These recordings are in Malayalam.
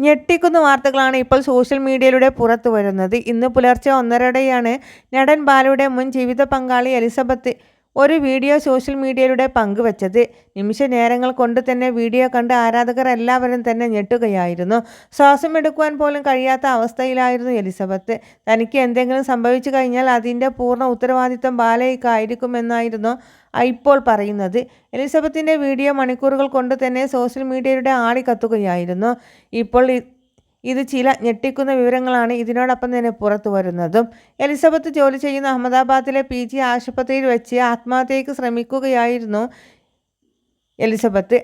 ഞെട്ടിക്കുന്ന വാർത്തകളാണ് ഇപ്പോൾ സോഷ്യൽ മീഡിയയിലൂടെ പുറത്തു വരുന്നത്. ഇന്ന് പുലർച്ചെ ഒന്നരയോടെയാണ് നടൻ ബാലയുടെ മുൻ ജീവിത പങ്കാളി എലിസബത്ത് ഒരു വീഡിയോ സോഷ്യൽ മീഡിയയിലൂടെ പങ്കുവച്ചത് നിമിഷ നേരങ്ങൾ കൊണ്ട് തന്നെ വീഡിയോ കണ്ട് ആരാധകർ എല്ലാവരും തന്നെ ഞെട്ടുകയായിരുന്നു. ശ്വാസം എടുക്കുവാൻ പോലും കഴിയാത്ത അവസ്ഥയിലായിരുന്നു എലിസബത്ത്. തനിക്ക് എന്തെങ്കിലും സംഭവിച്ചു കഴിഞ്ഞാൽ അതിന്റെ പൂർണ ഉത്തരവാദിത്വം ബാലയ്ക്കായിരിക്കുമെന്നായിരുന്നു ഇപ്പോൾ പറയുന്നത്. എലിസബത്തിന്റെ വീഡിയോ മണിക്കൂറുകൾ കൊണ്ട് തന്നെ സോഷ്യൽ മീഡിയയുടെ ആളി കത്തുകയായിരുന്നു ഇപ്പോൾ ഇത് ചില ഞെട്ടിക്കുന്ന വിവരങ്ങളാണ് ഇതിനോടൊപ്പം തന്നെ പുറത്തു വരുന്നതും. എലിസബത്ത് ജോലി ചെയ്യുന്ന അഹമ്മദാബാദിലെ പി ജി ആശുപത്രിയിൽ വെച്ച് ആത്മഹത്യയ്ക്ക് ശ്രമിക്കുകയായിരുന്നു എലിസബത്ത്.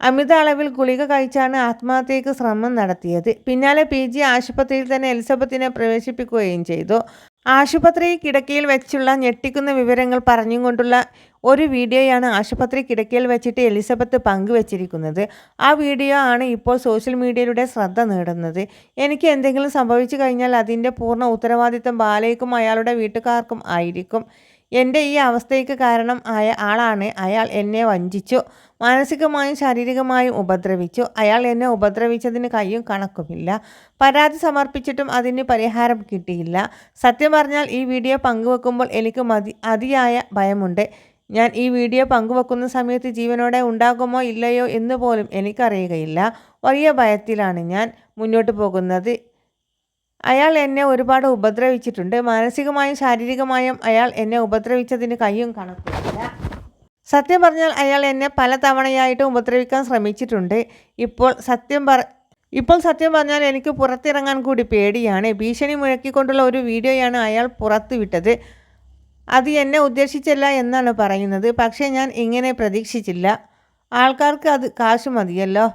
അമിത അളവിൽ ഗുളിക കഴിച്ചാണ് ആത്മഹത്യയ്ക്ക് ശ്രമം നടത്തിയത്. പിന്നാലെ പി ജി ആശുപത്രിയിൽ തന്നെ എലിസബത്തിനെ പ്രവേശിപ്പിക്കുകയും ചെയ്തു. ആശുപത്രി കിടക്കയിൽ വെച്ചുള്ള ഞെട്ടിക്കുന്ന വിവരങ്ങൾ പറഞ്ഞുകൊണ്ടുള്ള ഒരു വീഡിയോയാണ് ആശുപത്രി കിടക്കയിൽ വെച്ചിട്ട് എലിസബത്ത് പങ്കുവച്ചിരിക്കുന്നത്. ആ വീഡിയോ ആണ് ഇപ്പോൾ സോഷ്യൽ മീഡിയയിലൂടെ ശ്രദ്ധ നേടുന്നത്. എനിക്ക് എന്തെങ്കിലും സംഭവിച്ചു കഴിഞ്ഞാൽ അതിന്റെ പൂർണ ഉത്തരവാദിത്തം ബാലയ്ക്കും അയാളുടെ വീട്ടുകാർക്കും ആയിരിക്കും. എന്റെ ഈ അവസ്ഥയ്ക്ക് കാരണം ആയ ആളാണ്. അയാൾ എന്നെ വഞ്ചിച്ചു. മാനസികമായും ശാരീരികമായും ഉപദ്രവിച്ചു. അയാൾ എന്നെ ഉപദ്രവിച്ചതിന് കയ്യും കണക്കുമില്ല. പരാതി സമർപ്പിച്ചിട്ടും അതിന് പരിഹാരം കിട്ടിയില്ല. സത്യം പറഞ്ഞാൽ ഈ വീഡിയോ പങ്കുവെക്കുമ്പോൾ എനിക്ക് മതി അതിയായ ഭയമുണ്ട്. ഞാൻ ഈ വീഡിയോ പങ്കുവെക്കുന്ന സമയത്ത് ജീവനോടെ ഉണ്ടാകുമോ ഇല്ലയോ എന്ന് പോലും എനിക്കറിയുകയില്ല. വലിയ ഭയത്തിലാണ് ഞാൻ മുന്നോട്ട് പോകുന്നത്. അയാൾ എന്നെ ഒരുപാട് ഉപദ്രവിച്ചിട്ടുണ്ട്. മാനസികമായും ശാരീരികമായും അയാൾ എന്നെ ഉപദ്രവിച്ചതിന് കയ്യും കണക്കില്ല സത്യം പറഞ്ഞാൽ അയാൾ എന്നെ പല തവണയായിട്ടും ഉപദ്രവിക്കാൻ ശ്രമിച്ചിട്ടുണ്ട്. ഇപ്പോൾ സത്യം പറ ഇപ്പോൾ സത്യം പറഞ്ഞാൽ എനിക്ക് പുറത്തിറങ്ങാൻ കൂടി പേടിയാണ്. ഭീഷണി മുഴക്കിക്കൊണ്ടുള്ള ഒരു വീഡിയോയാണ് അയാൾ പുറത്തുവിട്ടത് അത് എന്നെ ഉദ്ദേശിച്ചല്ല എന്നാണ് പറയുന്നത്. പക്ഷേ ഞാൻ ഇങ്ങനെ പ്രതീക്ഷിച്ചില്ല. ആൾക്കാർക്ക് അത് കാശ് മതിയല്ലോ.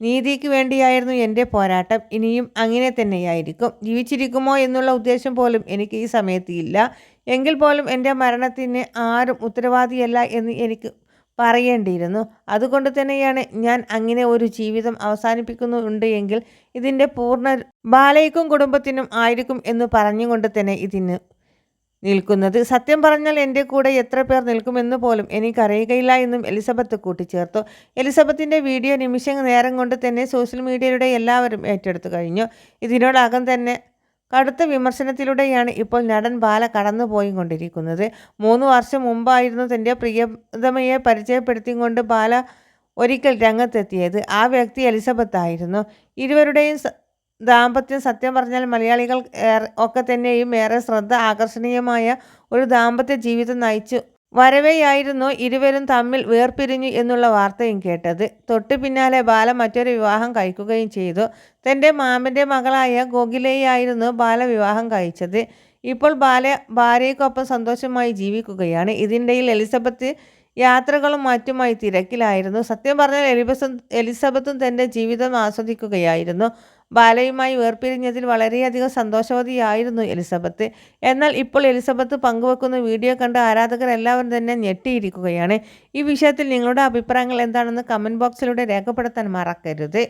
നീതിക്ക് വേണ്ടിയായിരുന്നു എന്റെ പോരാട്ടം. ഇനിയും അങ്ങനെ തന്നെയായിരിക്കും. ജീവിച്ചിരിക്കുമോ എന്നുള്ള ഉദ്ദേശം പോലും എനിക്ക് ഈ സമയത്ത് ഇല്ല. എങ്കിൽ പോലും എന്റെ മരണത്തിന് ആരും ഉത്തരവാദിയല്ല എന്ന് എനിക്ക് പറയേണ്ടിയിരുന്നു. അതുകൊണ്ട് തന്നെയാണ് ഞാൻ അങ്ങനെ ഒരു ജീവിതം അവസാനിപ്പിക്കുന്നുണ്ട് എങ്കിൽ ഇതിന്റെ പൂർണ ബാലയ്ക്കും കുടുംബത്തിനും ആയിരിക്കും എന്ന് പറഞ്ഞുകൊണ്ട് തന്നെ ഇതിന് നിൽക്കുന്നത്. സത്യം പറഞ്ഞാൽ എന്റെ കൂടെ എത്ര പേർ നിൽക്കുമെന്ന് പോലും എനിക്കറിയുകയില്ല എന്നും എലിസബത്ത് കൂട്ടിച്ചേർത്തു. എലിസബത്തിന്റെ വീഡിയോ നിമിഷങ്ങൾ നേരം കൊണ്ട് തന്നെ സോഷ്യൽ മീഡിയയിലൂടെ എല്ലാവരും ഏറ്റെടുത്തു കഴിഞ്ഞു. ഇതിനോടകം തന്നെ കടുത്ത വിമർശനത്തിലൂടെയാണ് ഇപ്പോൾ നടൻ ബാല കടന്നുപോയി കൊണ്ടിരിക്കുന്നത് മൂന്ന് വർഷം മുമ്പായിരുന്നു തന്റെ പ്രിയതമയെ പരിചയപ്പെടുത്തിക്കൊണ്ട് ബാല ഒരിക്കൽ രംഗത്തെത്തിയത്. ആ വ്യക്തി എലിസബത്ത് ആയിരുന്നു ഇരുവരുടെയും ദാമ്പത്യം സത്യം പറഞ്ഞാൽ മലയാളികൾ ഒക്കെ തന്നെയും ഏറെ ശ്രദ്ധ ആകർഷണീയമായ ഒരു ദാമ്പത്യ ജീവിതം നയിച്ചു. വരവെയായിരുന്നു ഇരുവരും തമ്മിൽ വേർപിരിഞ്ഞു എന്നുള്ള വാർത്തയും കേട്ടത്. തൊട്ടു പിന്നാലെ ബാല മറ്റൊരു വിവാഹം കഴിക്കുകയും ചെയ്തു. തന്റെ മാമന്റെ മകളായ ഗോകിലയായിരുന്നു ബാല വിവാഹം കഴിച്ചത്. ഇപ്പോൾ ബാല ഭാര്യയ്ക്കൊപ്പം സന്തോഷമായി ജീവിക്കുകയാണ്. ഇതിന്റെയിൽ എലിസബത്ത് യാത്രകളും മറ്റുമായി തിരക്കിലായിരുന്നു. സത്യം പറഞ്ഞാൽ എലിബസ് എലിസബത്തും തന്റെ ജീവിതം ആസ്വദിക്കുകയായിരുന്നു. ബാലയുമായി വേർപിരിഞ്ഞതിൽ വളരെയധികം സന്തോഷവതിയായിരുന്നു എലിസബത്ത്. എന്നാൽ ഇപ്പോൾ എലിസബത്ത് പങ്കുവെക്കുന്ന വീഡിയോ കണ്ട് ആരാധകർ എല്ലാവരും തന്നെ ഞെട്ടിയിരിക്കുകയാണ്. ഈ വിഷയത്തിൽ നിങ്ങളുടെ അഭിപ്രായങ്ങൾ എന്താണെന്ന് കമന്റ് ബോക്സിലൂടെ രേഖപ്പെടുത്താൻ മറക്കരുത്.